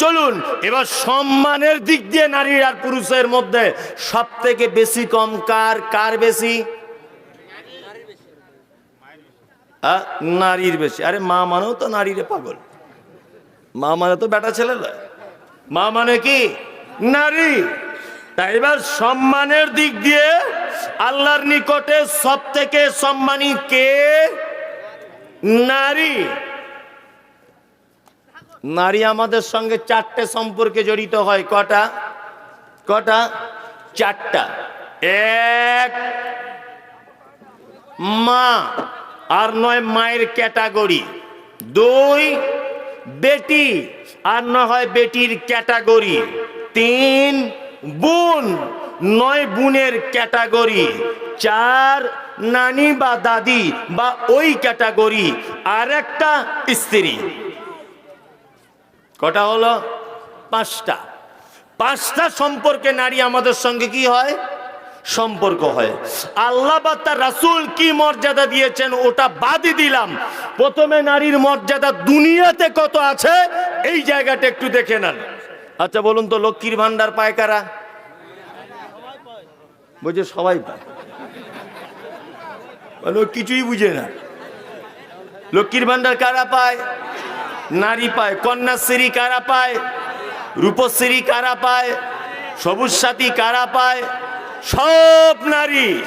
চলুন, এবার সম্মানের দিক দিয়ে নারীর আর পুরুষের মধ্যে সব থেকে বেশি কম কার কার বেশি? নারীর বেশি। আরে মা মানেও তো নারীরে পাগল। মা মানে তো বেটা ছেলে মা মানে কি? নারী। তাই এবার সম্মানের দিক দিয়ে আল্লাহর নিকটে সব থেকে সম্মানী কে? নারী। নারী আমাদের সঙ্গে চারটে সম্পর্কে জড়িত হয়। কটা? কটা? চারটা। এক, মা আর নয় মায়ের ক্যাটাগরি। দুই, বেটি আর না হয় বেটির ক্যাটাগরি। তিন, বোন, নয় বোনের ক্যাটাগরি। চার, নানি বা দাদি বা ওই ক্যাটাগরি। আর একটা স্ত্রী। কটা হলো? পাঁচটা। পাঁচটা সম্পর্কে নারী আমাদের সঙ্গে কি হয়? সম্পর্ক হয়। আল্লাহ বা তার রাসূল কি মর্যাদা দিয়েছেন ওটা বাদই দিলাম। প্রথমে নারীর মর্যাদা দুনিয়াতে কত আছে, এই জায়গাটা একটু দেখে নেন। আচ্ছা বলুন তো, লক্ষ্মীর ভান্ডার পায় কারা? বলছে সবাই পায়। মানে কিছুই বুঝে না। লক্ষ্মীর ভান্ডার কারা পায়? নারী পায়, কন্যাশ্রী কারা পায়? রূপশ্রী কারা পায়? সবুজ সাথী কারা পায়? সব নারী।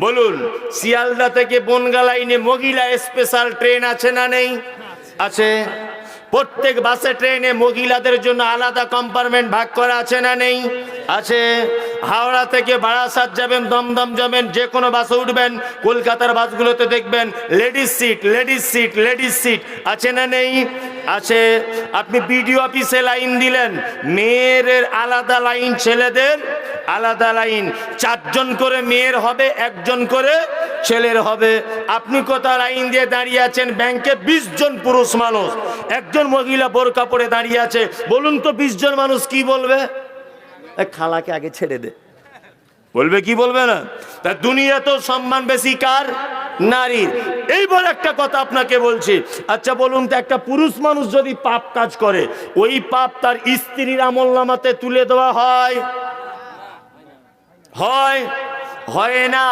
বলুন, শিয়ালদা থেকে বনগা লাইনে মহিলা স্পেশাল ট্রেন আছে না নেই? আছে। প্রত্যেক বাসে, ট্রেনে মহিলাদের জন্য আলাদা কম্পার্টমেন্ট ভাগ করা আছে না নেই? আছে। হাওড়া থেকে বারাসাত যাবেন, দমদম যাবেন, যে কোনো বাসে উঠবেন, কলকাতার বাসগুলোতে দেখবেন ladies seat ladies seat ladies seat আছে না নেই? আছে, আপনি বিডিও অফিসে লাইন দিলেন, মেয়ের আলাদা লাইন ছেলেদের আলাদা লাইন চারজন করে মেয়ের হবে, একজন করে ছেলের হবে। আপনি কোথা লাইন দিয়ে দাঁড়িয়ে আছেন? ব্যাংকে বিশ জন পুরুষ মানুষ। একজন মহিলা বোরকা পরে দাঁড়িয়ে আছে। বলুন তো বিশ জন মানুষ কি বলবে? খালাকে আগে ছেড়ে দে। বলবে, কি বলবে না? তা দুনিয়া তো সম্মান বেশি কার? নারীর। এইবার একটা কথা আপনাকে বলছি। আচ্ছা বলুন তো, একটা পুরুষ মানুষ যদি পাপ কাজ করে, ওই পাপ তার স্ত্রীর আমল নামাতে তুলে দেওয়া হয়? হয়? হয় না।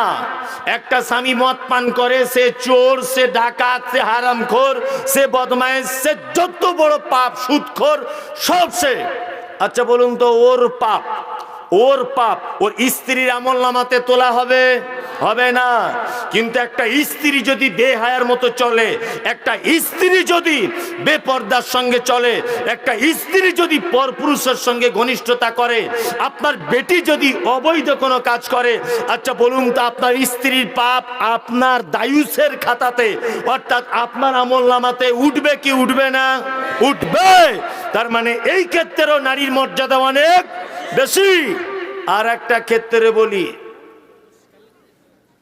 একটা স্বামী মদ পান করে, সে চোর, সে ডাকাত, সে হারামখোর, সে বদমাইশ সে যত বড় পাপ, সুদখোর, সব সে। আচ্ছা বলুন তো, ওর পাপ ওর পাপ ওর স্ত্রীর আমল নামাতে তোলা হবে। হবে না। কিন্তু একটা স্ত্রী যদি বেহায়ার মতো চলে, একটা স্ত্রী যদি বেপর্দার সঙ্গে চলে, একটা স্ত্রী যদি পরপুরুষের সঙ্গে ঘনিষ্ঠতা করে, আপনার বেটি যদি অবৈধ কোনো কাজ করে আচ্ছা বলুন তো, আপনার স্ত্রীর পাপ আপনার দায়ুসের খাতাতে, অর্থাৎ আপনার আমল নামাতে উঠবে কি উঠবে না? উঠবে। তার মানে এই ক্ষেত্রেও নারীর মর্যাদা অনেক বেশি। আর একটা ক্ষেত্রে বলি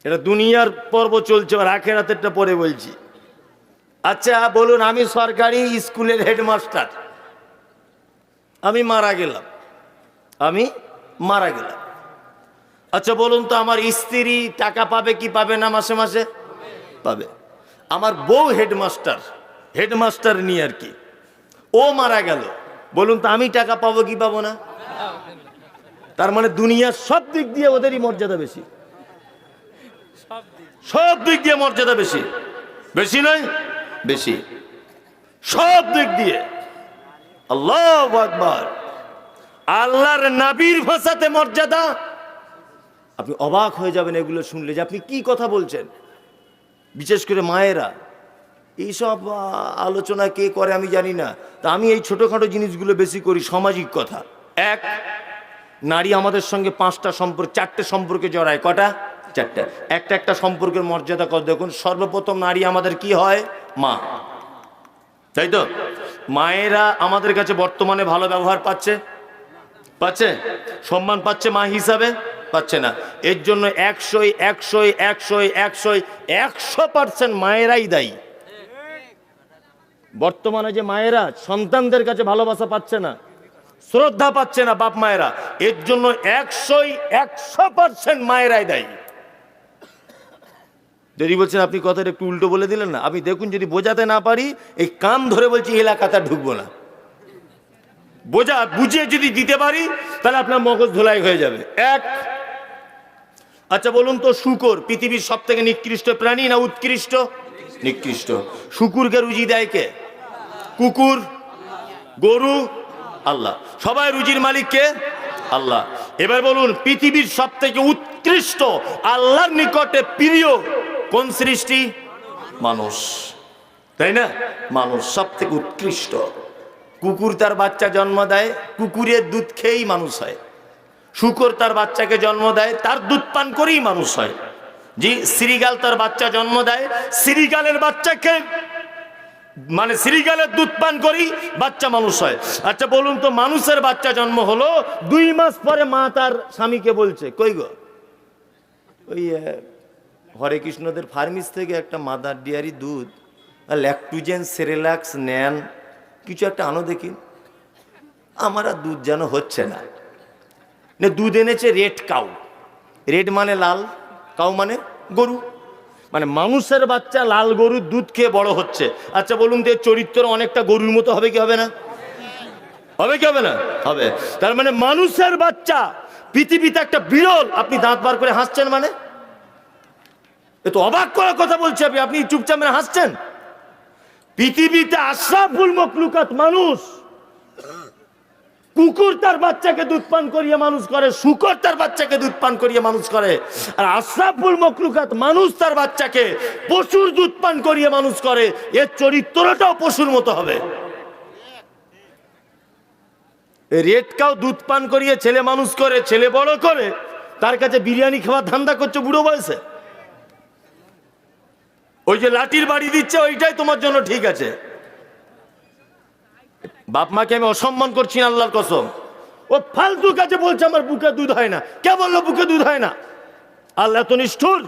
এটা দুনিয়ার পর্ব চলছে, আর আখেরাতেরটা পরে বলছি। আচ্ছা বলুন, আমি সরকারি স্কুলের হেডমাস্টার। আমি মারা গেলাম। আমি মারা গেলাম। আচ্ছা বলুন তো, আমার স্ত্রী টাকা পাবে কি পাবে না মাসে মাসে? পাবে। আমার বউ হেডমাস্টার হেডমাস্টার নিয়ে আর কি। ও মারা গেল। বলুন তো, আমি টাকা পাবো কি পাবো না? তার মানে দুনিয়ার সব দিক দিয়ে ওদেরই মর্যাদা বেশি। সব দিক দিয়ে মর্যাদা বেশি। বেশি নয়, বেশি। সব দিক দিয়ে। আল্লাহ আকবার। আল্লাহর নাবির ভাষাতে মর্যাদা। আপনি অবাক হয়ে যাবেন এগুলো শুনলে যে আপনি কি কথা বলছেন। বিশেষ করে মায়েরা। এইসব আলোচনা কে করে আমি জানি না। তা আমি এই ছোটোখাটো জিনিসগুলো বেশি করি, সামাজিক কথা। এক, নারী আমাদের সঙ্গে পাঁচটা সম্পর্ক, চারটে সম্পর্কে জড়ায়। কটা? চারটা। একটা একটা সম্পর্কের মর্যাদা কত দেখুন, সর্বপ্রথম নারী আমাদের কি হয়? মা। তাই তো? মায়েরা আমাদের কাছে বর্তমানে ভালো ব্যবহার পাচ্ছে? পাচ্ছে? সম্মান পাচ্ছে মা হিসাবে? পাচ্ছে না। এর জন্য একশোই একশোই একশোই একশোই একশো পার্সেন্ট মায়েরাই দায়ী। বর্তমানে যে মায়েরা সন্তানদের কাছে ভালোবাসা পাচ্ছে না, শ্রদ্ধা পাচ্ছে না বাপ মায়েরা, এর জন্য একশোই একশো পার্সেন্ট মায়েরাই দায়ী। যদি বলছেন আপনি কথাটা একটু উল্টো বলে দিলেন না আপনি দেখুন যদি বোঝাতে না পারি, এই কান ধরে বলছি এলাকাতে ঢুকবো না। বোঝা, বুঝিয়ে যদি দিতে পারি, তাহলে আপনার মগজ ধোলাই হয়ে যাবে। এক আচ্ছা বলুন তো, শুকর পৃথিবীর সব থেকে নিকৃষ্ট প্রাণী না উৎকৃষ্ট? নিকৃষ্ট। শুকুরকে রুজি দেয় কে? কুকুর, গরু, আল্লাহ। সবাই রুজির মালিক কে? আল্লাহ। এবার বলুন, পৃথিবীর সব থেকে উৎকৃষ্ট, আল্লাহর নিকটে প্রিয় কোন সৃষ্টি? মানুষ। তাই না? মানুষ সব থেকে উৎকৃষ্ট। কুকুর তার বাচ্চা জন্ম দেয়, কুকুরের দুধ খেয়েই মানুষ হয়। শুকর তার বাচ্চাকে জন্ম দেয়, তার দুধ পান করেই মানুষ হয়। জি সিরিগাল তার বাচ্চা জন্ম দেয় সিরিগালের বাচ্চাকে মানে সিরিগালের দুধ পান করি বাচ্চা মানুষ হয়। আচ্ছা বলুন তো, মানুষের বাচ্চা জন্ম হলো দুই মাস পরে মা তার স্বামীকে বলছে, কই গো? ওই হরে কৃষ্ণদের ফার্মিস থেকে একটা মাদার ডিয়ারি দুধ ল্যাকটুজেন, সেরেলাক্স নেন, কিছু একটা আনো দেখি। আমার আর দুধ যেন হচ্ছে না। না দুধ এনেছে রেড কাউ। রেড মানে লাল, কাউ মানে গরু। মানে মানুষের বাচ্চা লাল গরুর দুধ খেয়ে বড় হচ্ছে। আচ্ছা বলুন তো চরিত্র অনেকটা গরুর মতো হবে কি হবে না? হবে কি হবে না? হবে। তার মানে মানুষের বাচ্চা, পৃথিবীতে একটা বিরল, আপনি দাঁত বার করে হাসছেন মানে? এ তো অবাক করার কথা বলছি আপনি আপনি চুপচাপ হাসছেন। পৃথিবীতে আশরাফুল মকলুকাত মানুষ। কুকুর তার বাচ্চাকে দুধ পান করিয়ে মানুষ করে, শুকর তার বাচ্চাকে দুধ পান করিয়ে মানুষ করে, আর আশরাফুল মকলুকাত মানুষ তার বাচ্চাকে পশুর দুধ পান করিয়ে মানুষ করে, এর চরিত্রটাও পশুর মতো হবে। রেড কাউ দুধ পান করিয়ে ছেলে মানুষ করে, ছেলে বড় করে, তার কাছে বিরিয়ানি খাওয়ার ধান্দা করছে, বুড়ো বয়সে। ওই যে লাঠির বাড়ি দিচ্ছে, ওইটাই তোমার জন্য ঠিক আছে। বাপ মাকে আমি অসম্মান করছি আল্লাহর কসম। ও ফালতু কাছে বলছে, আমার বুকে দুধ হয় না। কে বলল, বুকে দুধ হয় না? আল্লাহ তো নিষ্ঠুর।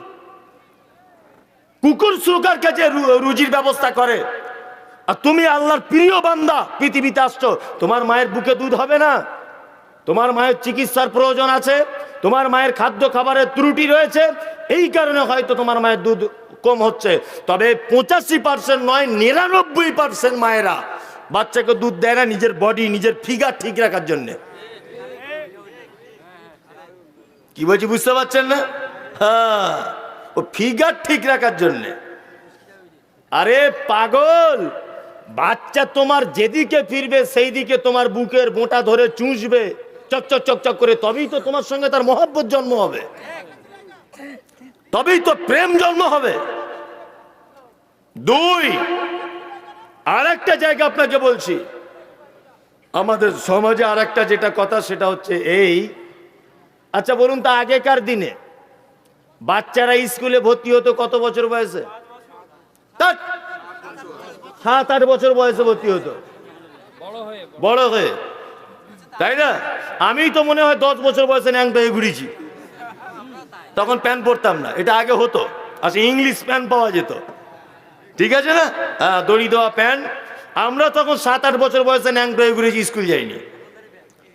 কুকুর সুকার কাছে রুজির ব্যবস্থা করে। আর তুমি আল্লাহর প্রিয় বান্দা, পৃথিবীতে আসছো, তোমার মায়ের বুকে দুধ হবে না। তোমার মায়ের চিকিৎসার প্রয়োজন আছে, তোমার মায়ের খাদ্য খাবারের ত্রুটি রয়েছে, এই কারণে হয়তো তোমার মায়ের দুধ কম হচ্ছে। তবে পঁচাশি পার্সেন্ট নয়, নিরানব্বই পার্সেন্ট মায়েরা বাচ্চাকে দুধ দেয় না নিজের বডি নিজের ফিগার ঠিক রাখার জন্যে। কি বলছি, বুঝতে পারছেন না? হ্যাঁ ও ফিগার ঠিক রাখার জন্যে। আরে পাগল, বাচ্চা তোমার যেদিকে ফিরবে সেই দিকে তোমার বুকের বোঁটা ধরে চুষবে, চকচক চকচক করে, তবেই তো তোমার সঙ্গে তার মহব্বত জন্ম হবে। তবেই তো প্রেম জন্ম হবে। দুই আর একটা জায়গা আপনাকে বলছি। আমাদের সমাজে আর একটা যেটা কথা, সেটা হচ্ছে এই। আচ্ছা বলুন তা, আগেকার দিনে বাচ্চারা স্কুলে ভর্তি হতো কত বছর বয়সে? সাত, আট বছর বয়সে ভর্তি হতো। বড় হয়ে। তাই না? আমি তো মনে হয় দশ বছর বয়সে ন্যাংটা ঘুরেছি। তখন প্যান্ট পরতাম না, এটা আগে হতো। আচ্ছা ইংলিশ প্যান্ট পাওয়া যেত। ঠিক আছে না? হ্যাঁ দড়ি দেওয়া প্যান্ট আমরা তখন সাত আট বছর বয়সে ন্যাংটা হয়ে ঘুরেছি স্কুল যাইনি।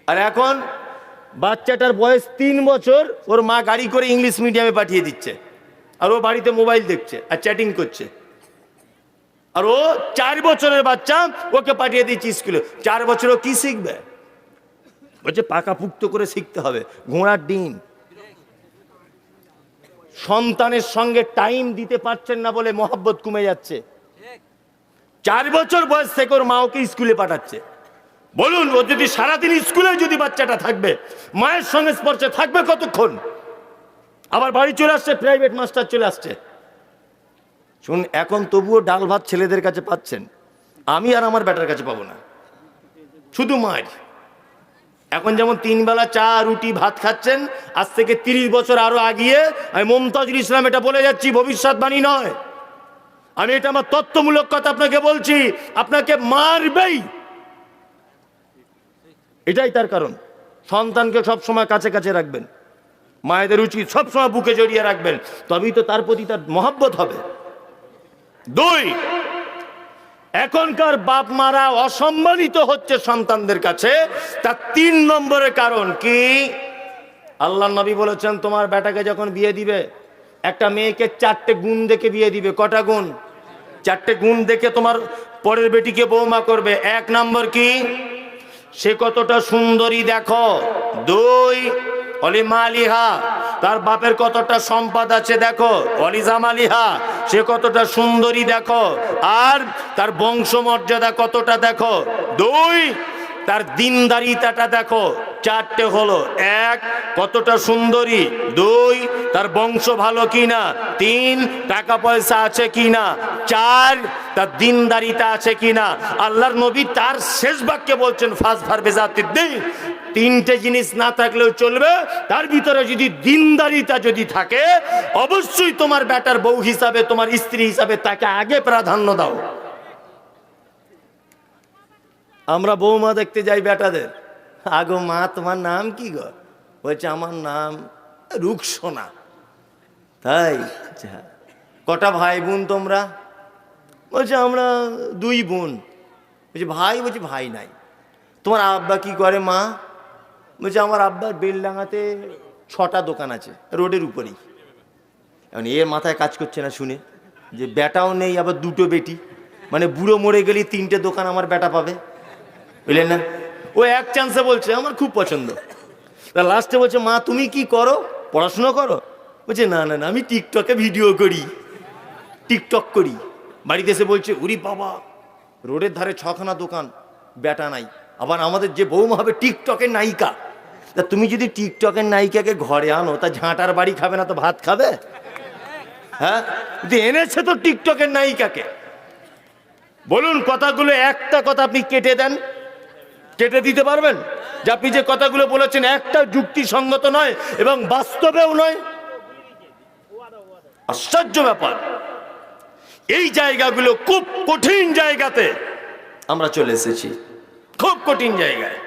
আর এখন বাচ্চাটার বয়স তিন বছর, ওর মা গাড়ি করে ইংলিশ মিডিয়ামে পাঠিয়ে দিচ্ছে। আর ও বাড়িতে মোবাইল দেখছে আর চ্যাটিং করছে। আর ও চার বছরের বাচ্চা, ওকে পাঠিয়ে দিচ্ছে স্কুলে। চার বছর ও কি শিখবে? বলছে পাকা পুক্ত করে শিখতে হবে। ঘোড়ার ডিম। সন্তানের সঙ্গে টাইম দিতে পারছেন না বলে মহাব্বত কমে যাচ্ছে। চার বছর বয়স থেকে ওর মা ওকে স্কুলে পাঠাচ্ছে। বলুন, ও যদি সারাদিন স্কুলে যদি বাচ্চাটা থাকবে, মায়ের সঙ্গে স্পর্শে থাকবে কতক্ষণ? আবার বাড়ি চলে আসছে প্রাইভেট মাস্টার চলে আসছে। শুন, এখন তবুও ডাল ভাত ছেলেদের কাছে পাচ্ছেন। আমি আর আমার ব্যাটার কাছে পাবো না। শুধু মায়ের। এখন যেমন তিন বেলা চা, রুটি, ভাত খাচ্ছেন, আজ থেকে তিরিশ বছর আরও আগিয়ে আমি মমতাজুল ইসলাম এটা বলে যাচ্ছি, ভবিষ্যৎবাণী নয়। আমি এটা আমার তত্ত্বমূলক কথা আপনাকে বলছি, আপনাকে মারবেই। এটাই তার কারণ। সন্তানকে সবসময় কাছে কাছে রাখবেন। মায়েদের উচিত সবসময় বুকে জড়িয়ে রাখবেন। তবেই তো তার প্রতি তার মহাব্বত হবে। দুই এখনকার বাপ মারা অসম্মানিত হচ্ছে সন্তানদের কাছে, তার তিন নম্বরের কারণ কি? আল্লাহ নবী বলেছেন, তোমার বেটাকে যখন বিয়ে দিবে, একটা মেয়েকে চারটে গুণ দেখে বিয়ে দিবে। কটা গুণ? চারটে গুণ দেখে তোমার পরের বেটিকে বৌমা করবে। এক নম্বর কি? সে কতটা সুন্দরী, দেখো। দুই অলিমা আলিহা তার বাপের কতটা সম্পদ আছে দেখো? অলিজাম আলিহা সে কতটা সুন্দরী দেখো। আর তার বংশমর্যাদা কতটা দেখো? দুই, তার দিনদারিতাটা দেখো। চারটে হলো। এক, কতটা সুন্দরী। দুই, তার বংশ ভালো কিনা? তিন, টাকা পয়সা আছে কিনা? চার, তার দিনদারিতা আছে কিনা? আল্লাহর নবী তার শেষ বাক্যে বলছেন ফাঁস ভারবে জাতির দিন তিনটে জিনিস না থাকলেও চলবে। তার ভিতরে যদি দিনদারিতা যদি থাকে, অবশ্যই তোমার বেটার বউ হিসাবে, তোমার স্ত্রী হিসাবে তাকে আগে প্রাধান্য দাও। আমরা বৌমা দেখতে যাই বেটাদের আগো মা, তোমার নাম কি গো? বলছে, আমার নাম রুকসোনা। তাই? আচ্ছা। কটা ভাই বোন তোমরা? বলছে, আমরা দুই বোন। বলছে, ভাই? বলছে, ভাই নাই। তোমার আব্বা কি করে মা? বলছে আমার আব্বার বেলডাঙাতে ছটা দোকান আছে, রোডের উপরেই। এখন এর মাথায় কাজ করছে না শুনে, যে বেটাও নেই, আবার দুটো বেটি। মানে বুড়ো মরে গেলে তিনটে দোকান আমার বেটা পাবে। বুঝলেন না? ও এক চান্সে বলছে, আমার খুব পছন্দ। লাস্টে বলছে, মা, তুমি কি করো? পড়াশুনো করো? বলছে, না না না, আমি টিকটকে ভিডিও করি। টিকটক করি। বাড়িতে এসে বলছে, উরি বাবা, রোডের ধারে ছখানা দোকান বেটা নাই। আবার আমাদের যে বৌমা হবে টিকটকের নায়িকা। তা তুমি যদি টিকটকের নায়িকাকে ঘরে আনো, তা ঝাঁটার বাড়ি খাবে না তো ভাত খাবে? হ্যাঁ? এনেছে তো টিকটকের নায়িকাকে। বলুন, কথাগুলো একটা কথা আপনি কেটে দেন। কেটে দিতে পারবেন? যে আপনি যে কথাগুলো বলেছেন, একটা যুক্তিসঙ্গত নয় এবং বাস্তবেও নয়। আশ্চর্য ব্যাপার। এই জায়গাগুলো খুব কঠিন জায়গাতে আমরা চলে এসেছি। খুব কঠিন জায়গায়।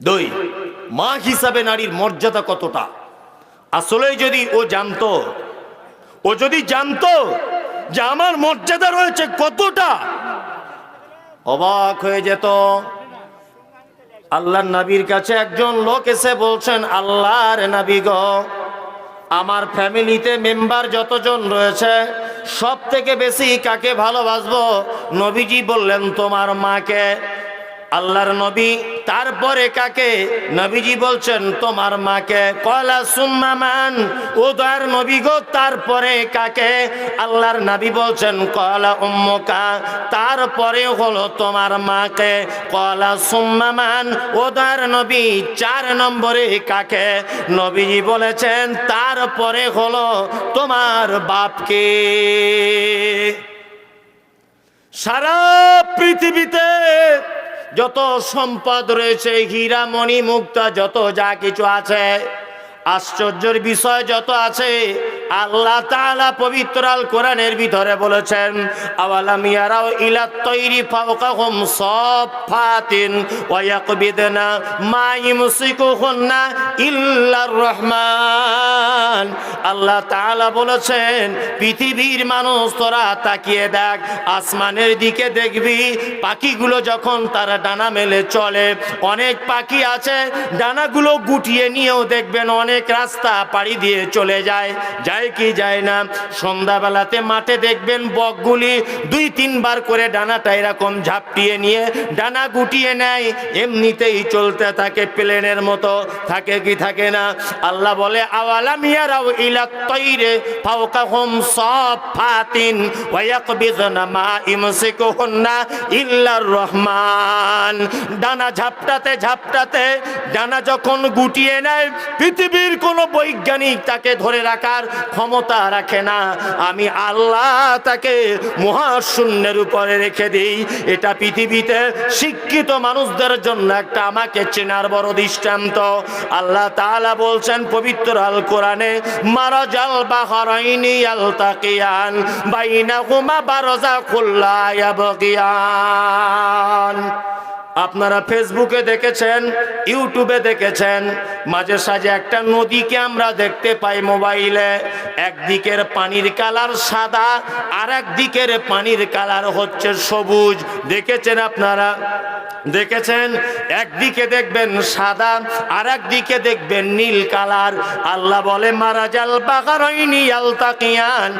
দুই, মা হিসাবে নারীর মর্যাদা কতটা? আসলে যদি ও জানতো, ও যদি জানতো যে আমার মর্যাদা রয়েছে কতটা, অবাক হয়ে যেত। আল্লাহর নবীর কাছে একজন লোক এসে বলছেন, আল্লাহর নবী গো আমার ফ্যামিলিতে মেম্বার যতজন রয়েছে সব থেকে বেশি কাকে ভালোবাসবো? নবীজি বললেন তোমার মাকে। আল্লাহর নবী, তারপরে কাকে? নবীজি বলছেন, তোমার মাকে। কলা সুম্মামান ও দয়ার নবী গো, তারপরে কাকে? আল্লাহর নবী বলছেন, কলা উম্মকা। তারপরে হলো তোমার মাকে। কলা সুম্মামান ও দয়ার নবী, চার নম্বরে কাকে? নবীজি বলেছেন, তারপরে হলো তোমার বাপকে। সারা পৃথিবীতে যত সম্পদ রয়েছে হীরা মণি মুক্তা যত যা কিছু আছে আশ্চর্যের বিষয় যত আছে আল্লাহ তাআলা পবিত্র আল কোরআনের ভিতরে বলেছেন, আওয়ালাম ইয়ারাও ইলা তৈরি ফাওকাহুম সাফাতিন ওয়া ইয়াকবিদনা মা ইমসিকুহুন্না ইল্লার রহমান। আল্লাহ তাআলা বলেছেন, পৃথিবীর মানুষ তোরা তাকিয়ে দেখ, আসমানের দিকে দেখবি, পাখিগুলো যখন তারা ডানা মেলে চলে, অনেক পাখি আছে, ডানাগুলো গুটিয়ে নিয়েও দেখবেন অনেক রাস্তা পাড়ি দিয়ে চলে যায়। যায় কি যায় না? সন্ধ্যাবেলাতে মাঠে দেখবেন বকগুলি দুই, তিনবার করে ডানাটা এরকম ঝাপটিয়ে নিয়ে ডানা গুটিয়ে নেয়। এমনিতেই চলতে থাকে প্লেনের মতো। থাকে কি থাকে না? আল্লাহ বলে আওয়ালা মিয়ারাও ইলা তৈরে ফাওকাহুম সাফাতিন ওয়া ইয়াকবিদনা মা ইমসিকুহুন্না ইল্লার রহমান। ডানা ঝাপটাতে ঝাপটাতে ডানা যখন গুটিয়ে নেয়, পৃথিবীর কোনো বৈজ্ঞানিক তাকে ধরে রাখার ক্ষমতা রাখে না। আমি আল্লাহ তাকে মহাশূন্যের উপরে রেখে দিই। এটা পৃথিবীতে শিক্ষিত মানুষদের জন্য একটা আমাকে চেনার বড় দৃষ্টান্ত। আল্লাহ তাআলা বলছেন, পবিত্র আল কোরআনে মারাজাল বাহরাইনি আল তাকিয়ান বাইনাহুমা বারজা খুল্লা ইয়াবগিয়ান। আপনারা ফেসবুকে দেখেছেন ইউটিউবে দেখেছেন, মাঝে সাঝে একটা নদীকে আমরা দেখতে পাই মোবাইলে। একদিকের পানির কালার সাদা, আর একদিকের পানির কালার হচ্ছে সবুজ। দেখেছেন আপনারা? দেখেছেন? একদিকে দেখবেন সাদা, আর একদিকে দেখবেন নীল কালার। আল্লাহ বলে, মারাজাল বাগারইনি আলতাকিয়ান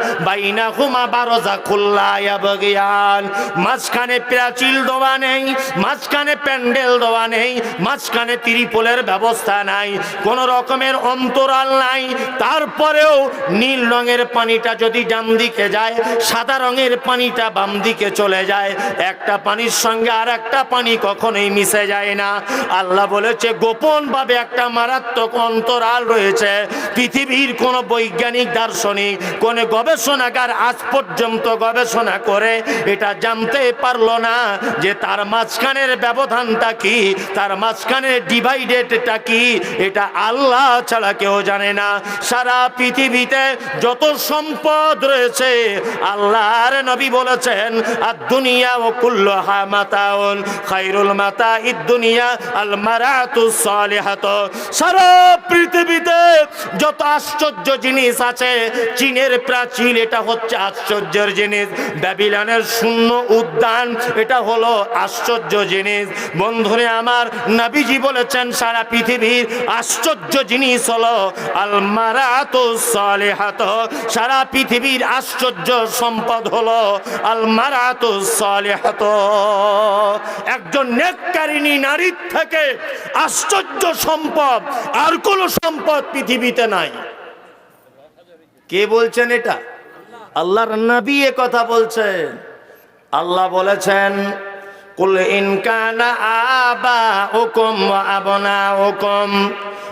মাঝখানে প্রাচীল দেওয়া নেই, মাঝখানে মাঝখানে প্যান্ডেল দেওয়া নেই, মাঝখানে ত্রিপলের ব্যবস্থা নাই, কোনো রকমের অন্তরাল নাই। তারপরেও নীল রঙের পানিটা যদি ডান দিকে যায়, সাদা রঙের পানিটা বাম দিকে চলে যায়, একটা পানির সঙ্গে আর একটা পানি কখনোই মিশে যায় না। আল্লাহ বলেছে গোপন ভাবে একটা মারাত্মক অন্তরাল রয়েছে। পৃথিবীর কোন বৈজ্ঞানিক, দার্শনিক, কোন গবেষণাগার আজ পর্যন্ত গবেষণা করে এটা জানতে পারল না যে তার মাঝখানের ব্যবধানটা কি? তার মাঝখানে ডিভাইডেডটা কি? এটা আল্লাহ ছাড়া কেউ জানে না। সারা পৃথিবীতে যত সম্পদ রয়েছে, আল্লাহর নবী বলেছেন আর দুনিয়া ও কুল্লহা মাতাউন, খাইরুল মাতা ইদ দুনিয়া আল মারাতু সালিহাত। সারা পৃথিবীতে যত আশ্চর্য জিনিস আছে, চীনের প্রাচীন, এটা হচ্ছে আশ্চর্যের জিনিস। ব্যাবিলনের শূন্য উদ্যান, এটা হলো আশ্চর্য জিনিস। বন্ধুরে আমার নাবিজি বলেছেন, সারা পৃথিবীর আশ্চর্য জিনিস হলো আলমারাত সারা পৃথিবীর আশ্চর্য সম্পদ হলো আলমারাত একজন নেককারিনী নারীর থেকে আশ্চর্য সম্পদ, আর কোন সম্পদ পৃথিবীতে নাই। কে বলছেন এটা? আল্লাহর নবী এ কথা বলছেন। আল্লাহ বলেছেন কুল ইনকানা আবা ওকম আবনা হুকুম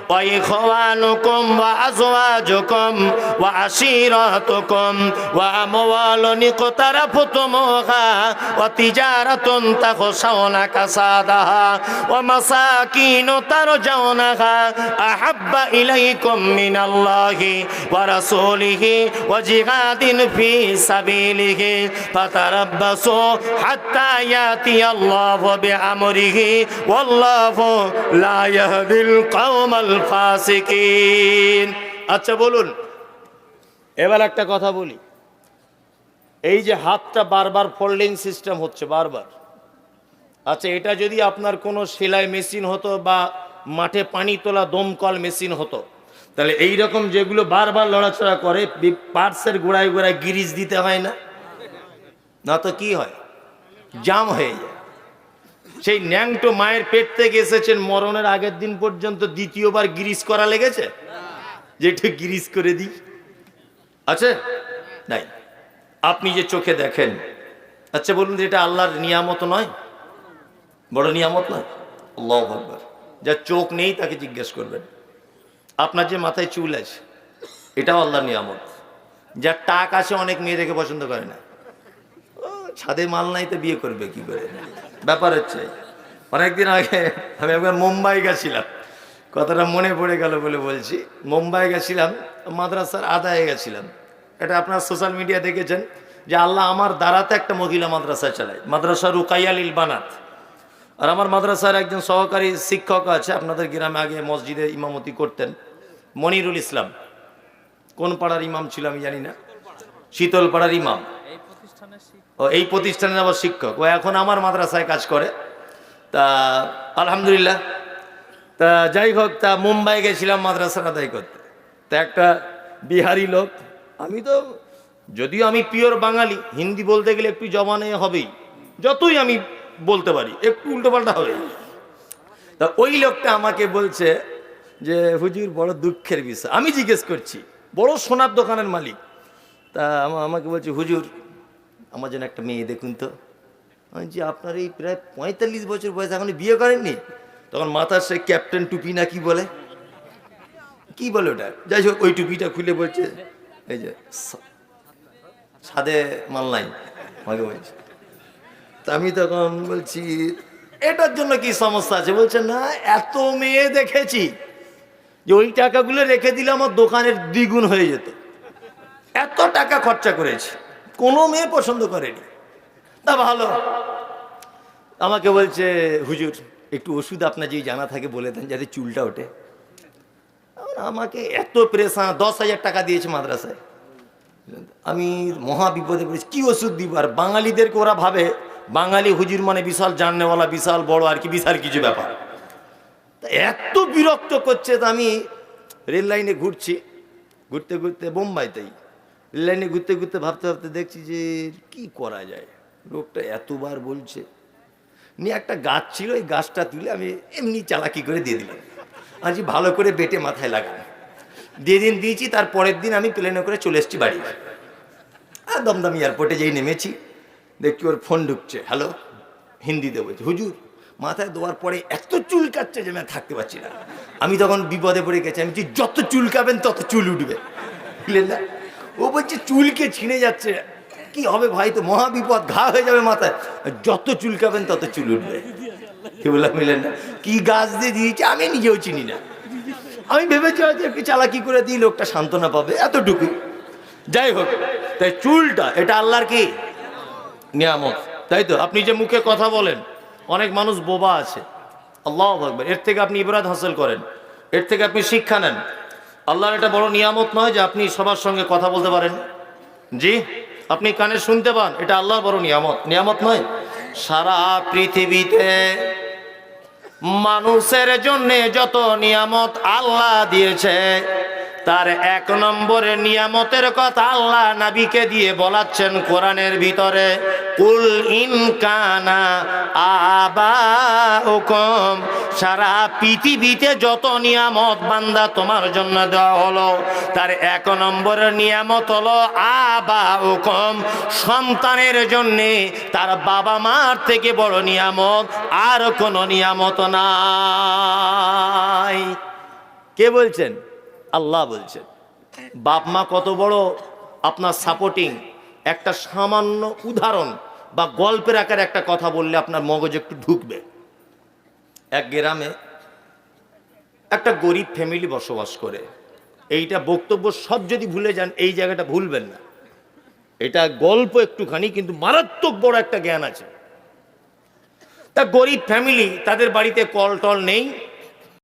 وإخوانكم وأزواجكم وعشيرتكم وأموال اقترفتموها وتجارة تخشون كسادها ومساكين ترجونها أحب إليكم من الله ورسوله وجهاد في سبيله فتربصوا حتى يأتي الله بأمره والله لا يهدي القوم আচ্ছা বলুন। এবার একটা কথা বলি। এই যে হাতটা বারবার ফোল্ডিং সিস্টেম হচ্ছে, বারবার। আচ্ছা এটা যদি আপনার কোনো সেলাই মেশিন হতো বা মাঠে পানি তোলা দমকল মেশিন হতো, তাহলে এই রকম যেগুলো বারবার লড়াচড়া করে পার্সের গোড়ায় গোড়ায় গিরিজ দিতে হয় না? না তো কি হয়? জাম হয়ে যায়। সেই ন্যাংটো মায়ের পেট থেকে এসেছেন মরণের আগের দিন পর্যন্ত দ্বিতীয়বার গিরিজ করা লেগেছে? যে একটু গিরিজ করে দিই। আছে? নাই। আপনি যে চোখে দেখেন আচ্ছা বলুন যে এটা আল্লাহর নিয়ামত নয়? বড় নিয়ামত নয়? আল্লাহ যার চোখ নেই তাকে জিজ্ঞেস করবেন। আপনার যে মাথায় চুল আছে, এটাও আল্লাহর নিয়ামত। যার টাক আছে অনেক মেয়ে দেখে পছন্দ করে না। ছাদে মাল নাই তো বিয়ে করবে কি করে? ব্যাপার হচ্ছে, অনেকদিন আগে আমি একবার মুম্বাই গেছিলাম। কথাটা মনে পড়ে গেল বলে বলছি। মুম্বাই গেছিলাম, মাদ্রাসার আদায়ে গেছিলাম। এটা আপনার সোশ্যাল মিডিয়া দেখেছেন যে আল্লাহ আমার দ্বারাতে একটা মহিলা মাদ্রাসা চালায়। মাদ্রাসা রুকাইয়াল ইলবানাত আর আমার মাদ্রাসার একজন সহকারী শিক্ষক আছে, আপনাদের গ্রামে আগে মসজিদে ইমামতি করতেন, মনিরুল ইসলাম। কোন পাড়ার ইমাম ছিল আমি জানি না। শীতল পাড়ার ইমাম। ও, এই প্রতিষ্ঠানের আবার শিক্ষক। ও, এখন আমার মাদ্রাসায় কাজ করে। তা, আলহামদুলিল্লাহ। তা, যাই হোক, তা, মুম্বাই গেছিলাম মাদ্রাসার আদায় করতে। তা, একটা বিহারি লোক। আমি তো, যদিও আমি পিওর বাঙালি, হিন্দি বলতে গেলে একটু জবানে হবেই। যতই আমি বলতে পারি, একটু উল্টোপাল্টা হবে। তা, ওই লোকটা আমাকে বলছে যে, হুজুর, বড় দুঃখের বিষয়। আমি জিজ্ঞেস করছি, বড় সোনার দোকানের মালিক? তা, আমা- আমাকে বলছে, হুজুর আমার জন্য একটা মেয়ে, দেখুন তো। যে আপনার এই প্রায় পঁয়তাল্লিশ বছর বয়স এখন বিয়ে করেননি? তখন মাথার সে ক্যাপ্টেন টুপি না কি বলে? কি বলে ওটা? যাই হোক, ওই টুপিটা খুলে বলছে, এই যে সাদে মাল নাই আমাকে বলছে। তা আমি তখন বলছি, এটার জন্য কি সমস্যা আছে? বলছে, না, এত মেয়ে দেখেছি যে ওই টাকাগুলো রেখে দিলে আমার দোকানের দ্বিগুণ হয়ে যেত। এত টাকা খরচা করেছি। কোনো মেয়ে পছন্দ করেনি। তা ভালো। আমাকে বলছে, হুজুর, একটু ওষুধ আপনার যদি জানা থাকে বলে দেন, যাতে চুলটা ওঠে। আমাকে এত প্রেশান দশ হাজার টাকা দিয়েছে মাদ্রাসায়। আমি মহা বিপদে পড়েছি। কি ওষুধ দিব? আর বাঙালিদেরকে ওরা ভাবে, বাঙালি হুজুর মানে বিশাল জাননেওয়ালা, বিশাল বড়, আর কি বিশাল কিছু ব্যাপার। এত বিরক্ত করছে, তা আমি রেল লাইনে ঘুরছি। ঘুরতে ঘুরতে বোম্বাইতেই। লাইনে ঘুরতে ঘুরতে ভাবতে ভাবতে দেখছি যে, কি করা যায়? লোকটা এতবার বলছে। নিয়ে একটা গাছ ছিল ওই গাছটা তুলে আমি এমনি চালাকি করে দিয়ে দিলাম। আজ ভালো করে বেটে মাথায় লাগানো দিয়ে দিন দিয়েছি, তার পরের দিন আমি প্লেনে করে চলে এসেছি বাড়ি। আর দমদম এয়ারপোর্টে যেই নেমেছি, দেখছি ওর ফোন ঢুকছে। হ্যালো হিন্দিতে বলছি, হুজুর, মাথায় দেওয়ার পরে এত চুল কাটছে যে আমি থাকতে পারছি না। আমি তখন বিপদে পড়ে গেছি। আমি যত চুল কাবেন তত চুল উঠবে। বুঝলেন না? ও বলছে, চুলকে ছিঁড়ে যাচ্ছে। কি হবে ভাই, তো মহা বিপদ, ঘা হয়ে যাবে মাথায়। যত চুল কাবেন তত চুল উঠবে। কি বললাম, মিলেন না? কি গাছ দিয়ে দিয়েছে, আমি নিজেও চিনি না। আমি ভেবেছি হয়তো একটু চালাকি করে দিই, লোকটা সান্ত্বনা পাবে, এতটুকু। যাই হোক, তাই চুলটা, এটা আল্লাহর কি? নিয়ামত। তাই তো? আপনি যে মুখে কথা বলেন, অনেক মানুষ বোবা আছে। আল্লাহ এর থেকে আপনি ইবরাত হাসিল করেন। এর থেকে আপনি শিক্ষা নেন। আল্লাহর এটা বড় নিয়ামত নয় যে আপনি সবার সঙ্গে কথা বলতে পারেন। জি? আপনি কানে শুনতে পান, এটা আল্লাহর বড় নিয়ামত। নিয়ামত নয়, সারা পৃথিবীতে মানুষের জন্য যত নিয়ামত আল্লাহ দিয়েছে তার এক নম্বরের নিয়ামতের কথা আল্লাহ নাবিকে দিয়ে বলাচ্ছেন কোরআনের ভিতরে, কুল ইনকানা আবা সারা পৃথিবীতে যত নিয়ামত বান্দা তোমার জন্য দেওয়া হলো। তার এক নম্বরের নিয়ামত হলো আবা হুকুম সন্তানের জন্যে তার বাবা মার থেকে বড় নিয়ামত, আর কোনো নিয়ামত নাই। কে বলছেন? আল্লাহ বলছেন, বাপ মা কত বড়, আপনার সাপোর্টিং একটা সামান্য উদাহরণ বা গল্পের আকারে একটা কথা বললে আপনার মগজ একটু ঢুকবে। এক গ্রামে একটা গরিব ফ্যামিলি বসবাস করে। এইটা বক্তব্য সব যদি ভুলে যান, এই জায়গাটা ভুলবেন না। এটা গল্প একটুখানি, কিন্তু মারাত্মক বড় একটা জ্ঞান আছে। তা গরিব ফ্যামিলি তাদের বাড়িতে কল টল নেই